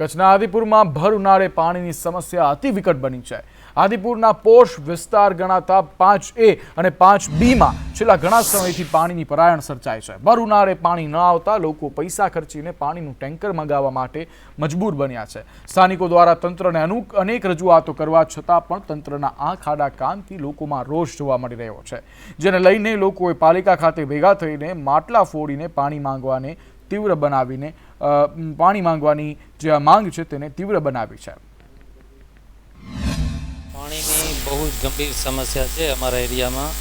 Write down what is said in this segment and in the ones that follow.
કચ્છના આદિપુરમાં ભર ઉનાળે પાણીની સમસ્યા અતિ વિકટ બની છે. આદિપુરના પોષ વિસ્તાર ગણાતા પાંચ એ અને પાંચ બીમાં છેલ્લા ઘણા સમયથી પાણીની પરાયણ સર્જાય છે. ભર ઉનાળે પાણી ન આવતા લોકો પૈસા ખર્ચીને પાણીનું ટેન્કર મંગાવવા માટે મજબૂર બન્યા છે. સ્થાનિકો દ્વારા તંત્રને અનુક, અનેક રજૂઆતો કરવા છતાં પણ તંત્રના આ ખાડા કામથી લોકોમાં રોષ જોવા મળી રહ્યો છે. જેને લઈને લોકોએ પાલિકા ખાતે ભેગા થઈને માટલા ફોડીને પાણી માંગવાને તીવ્ર બનાવીને પાણી માંગવાની જે માંગ છે તેને તીવ્ર બનાવી છે. પાણીની બહુ જ ગંભીર સમસ્યા છે અમારા એરિયામાં.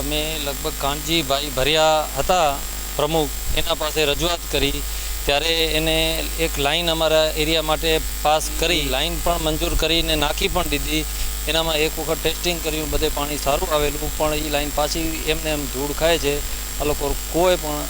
અમે લગભગ કાનજીભાઈ ભર્યા હતા, પ્રમુખ, એના પાસે રજૂઆત કરી. ત્યારે એને એક લાઈન અમારા એરિયા માટે પાસ કરી, લાઈન પણ મંજૂર કરીને નાખી પણ દીધી. એનામાં એક વખત ટેસ્ટિંગ કર્યું, બધે પાણી સારું આવેલું, પણ એ લાઈન પાછી એમને એમ ધૂળ ખાય છે. આ લોકો કોઈ પણ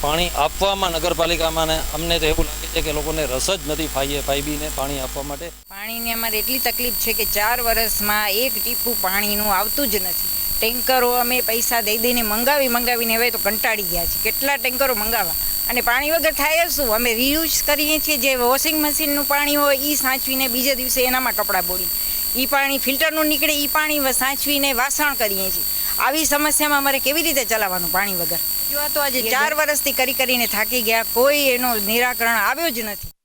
પાણી આપવામાં નગરપાલિકામાં અમને તો એવું લાગે છે કે લોકોને રસ જ નથી ફાઈએ ફાઈબીને પાણી આપવા માટે. પાણીની અમારે એટલી તકલીફ છે કે ચાર વર્ષમાં એક ટીપું પાણીનું આવતું જ નથી. ટેન્કરો અમે પૈસા દઈ દઈને મંગાવી, મંગાવીને હવે તો કંટાળી ગયા છે. કેટલા ટેન્કરો મંગાવવા? અને પાણી વગર થાય શું? અમે રીયુઝ કરીએ છીએ જે વોશિંગ મશીનનું પાણી હોય એ સાચવીને બીજે દિવસે એનામાં કપડાં બોળી એ પાણી ફિલ્ટરનું નીકળે એ પાણી સાચવીને વાસણ કરીએ છીએ. આવી સમસ્યામાં અમારે કેવી રીતે ચલાવવાનું પાણી વગર? જો આ તો આજે ચાર વર્ષથી કરી કરીને થાકી ગયા કોઈ એનો નિરાકરણ આવ્યો જ નથી.